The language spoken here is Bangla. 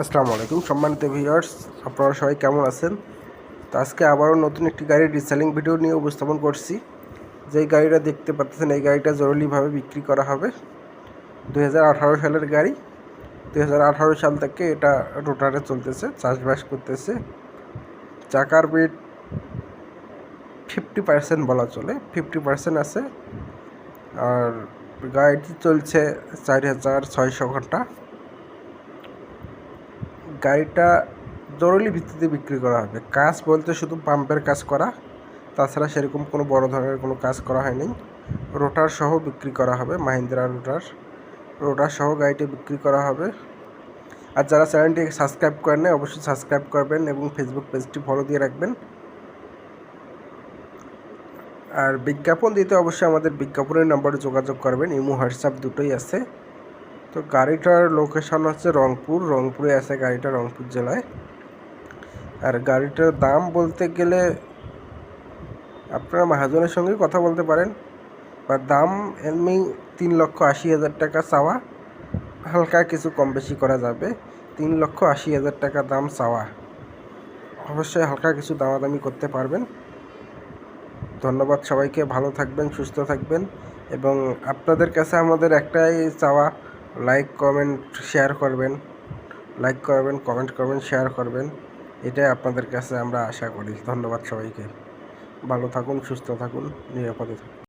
আসসালামু আলাইকুম। সম্মানিত ভিউয়ার্স আপনারা সবাই কেমন আছেন? তো আজকে আবারও নতুন একটি গাড়ির রিসেলিং ভিডিও নিয়ে উপস্থাপন করছি। যেই গাড়িটা দেখতে পাচ্ছেন, এই গাড়িটা জরুরিভাবে বিক্রি করা হবে। দু হাজার আঠারো সালের গাড়ি। দু হাজার আঠারো সাল থেকে এটা রোটারে চলতেছে, চাষবাস করতেছে। চাকার বেড ফিফটি পার্সেন্ট বলা চলে ফিফটি পার্সেন্ট আছে। আর গাড়িটি চলছে চার হাজার ছয়শো ঘণ্টা। গাড়িটা জরুরি ভিত্তিতে বিক্রি করা হবে। কাজ বলতে শুধু পাম্পের কাজ করা, তাছাড়া সেরকম কোনো বড় ধরনের কোনো কাজ করা হয়নি। রোটার সহ বিক্রি করা হবে, মাহিন্দ্রা রোটার। রোটার সহ গাড়িটি বিক্রি করা হবে। আর যারা চ্যানেলটি সাবস্ক্রাইব করেন না অবশ্যই সাবস্ক্রাইব করবেন এবং ফেসবুক পেজটি ফলো দিয়ে রাখবেন। আর বিজ্ঞাপন দিতে অবশ্যই আমাদের বিজ্ঞাপনের নম্বরে যোগাযোগ করবেন, ইমো, হোয়াটসঅ্যাপ দুটোই আছে। তো গাড়িটার লোকেশন হচ্ছে রংপুর। রংপুরে আছে গাড়িটা রংপুর জেলায়। আর গাড়িটার দাম বলতে গেলে আপনারা মহাজনের সঙ্গে কথা বলতে পারেন। বা দাম এমনি তিন লক্ষ আশি হাজার টাকা চাওয়া। হালকা কিছু কম বেশি করা যাবে। তিন লক্ষ আশি হাজার টাকা দাম চাওয়া। অবশ্যই হালকা কিছু দামাদামি করতে পারবেন। ধন্যবাদ সবাইকে। ভালো থাকবেন, সুস্থ থাকবেন। এবং আপনাদের কাছে আমাদের একটাই চাওয়া লাইক কমেন্ট শেয়ার করবেন। লাইক করবেন কমেন্ট করবেন শেয়ার করবেন। এটাই আপনাদের কাছে আমরা আশা করি। ধন্যবাদ সবাইকে। ভালো থাকুন, সুস্থ থাকুন, নিরাপদে থাকুন।